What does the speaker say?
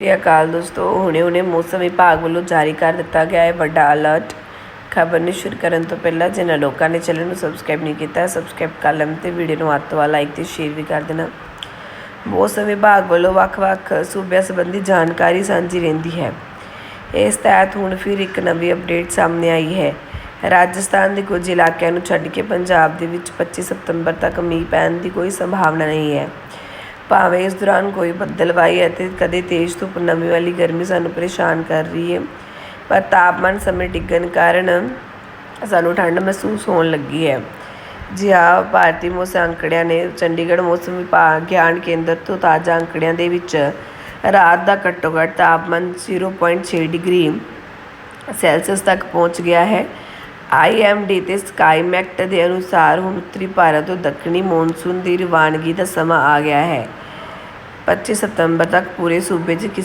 ਸਤਿ ਅਕਾਲ ਦੋਸਤੋ, ਹੁਣੇ ਹੁਣੇ ਮੌਸਮ ਵਿਭਾਗ ਵੱਲੋਂ ਜਾਰੀ ਕਰ ਦਿੱਤਾ ਗਿਆ ਹੈ ਵੱਡਾ ਅਲਰਟ ਖਬਰ ਨੂੰ ਸ਼ੁਰੂ ਕਰਨ ਤੋਂ ਪਹਿਲਾਂ ਜਿਨ੍ਹਾਂ ਲੋਕਾਂ ਨੇ ਚੈਨਲ ਨੂੰ ਸਬਸਕ੍ਰਾਈਬ ਨਹੀਂ ਕੀਤਾ ਸਬਸਕ੍ਰਾਈਬ ਕਰ ਲੈਣ ਤੇ ਵੀਡੀਓ ਨੂੰ ਵੱਧ ਤੋਂ ਵੱਧ ਲਾਈਕ ਤੇ ਸ਼ੇਅਰ ਵੀ ਕਰ ਦੇਣਾ। ਮੌਸਮ ਵਿਭਾਗ ਵੱਲੋਂ ਵੱਖ-ਵੱਖ ਸੂਬਿਆਂ ਸੰਬੰਧੀ ਜਾਣਕਾਰੀ ਸਾਂਝੀ ਰਹਿੰਦੀ ਹੈ। ਇਸ ਤਹਿਤ ਹੁਣ ਫਿਰ ਇੱਕ ਨਵੀਂ ਅਪਡੇਟ ਸਾਹਮਣੇ ਆਈ ਹੈ। ਰਾਜਸਥਾਨ ਦੇ ਕੁਝ ਇਲਾਕਿਆਂ ਨੂੰ ਛੱਡ ਕੇ ਪੰਜਾਬ ਦੇ ਵਿੱਚ 25 ਸਤੰਬਰ ਤੱਕ ਮੀਂਹ ਪੈਣ ਦੀ ਕੋਈ ਸੰਭਾਵਨਾ ਨਹੀਂ ਹੈ। ਭਾਵੇਂ ਇਸ ਦੌਰਾਨ ਕੋਈ ਬੱਦਲਵਾਈ ਅਤੇ ਕਦੇ ਤੇਜ਼ ਧੁੱਪ ਨਮੀ ਵਾਲੀ ਗਰਮੀ ਸਾਨੂੰ ਪਰੇਸ਼ਾਨ ਕਰ ਰਹੀ ਹੈ, ਪਰ ਤਾਪਮਾਨ ਸਮੇਂ ਡਿੱਗਣ ਕਾਰਨ ਸਾਨੂੰ ਠੰਡ ਮਹਿਸੂਸ ਹੋਣ ਲੱਗੀ ਹੈ। ਜੀ ਹਾਂ, ਭਾਰਤੀ ਮੌਸਮ ਅੰਕੜਿਆਂ ਨੇ ਚੰਡੀਗੜ੍ਹ ਮੌਸਮ ਵਿਭਾਗ ਗਿਆਨ ਕੇਂਦਰ ਤੋਂ ਤਾਜ਼ਾ ਅੰਕੜਿਆਂ ਦੇ ਵਿੱਚ ਰਾਤ ਦਾ ਘੱਟੋ ਘੱਟ ਤਾਪਮਾਨ 0.6 ਡਿਗਰੀ ਸੈਲਸੀਅਸ ਤੱਕ ਪਹੁੰਚ ਗਿਆ ਹੈ। ਆਈਐਮਡੀ ਤੇ ਸਕਾਈਮੈਕਟ ਦੇ ਅਨੁਸਾਰ ਹੁਣ ਉੱਤਰੀ ਭਾਰਤ ਤੋਂ ਦੱਖਣੀ ਮੌਨਸੂਨ ਦੀ ਰਵਾਨਗੀ ਦਾ ਸਮਾਂ ਆ ਗਿਆ ਹੈ। 25 ਸਤੰਬਰ ਤੱਕ ਪੂਰੇ ਸੂਬੇ 'ਚ ਕਿਸੇ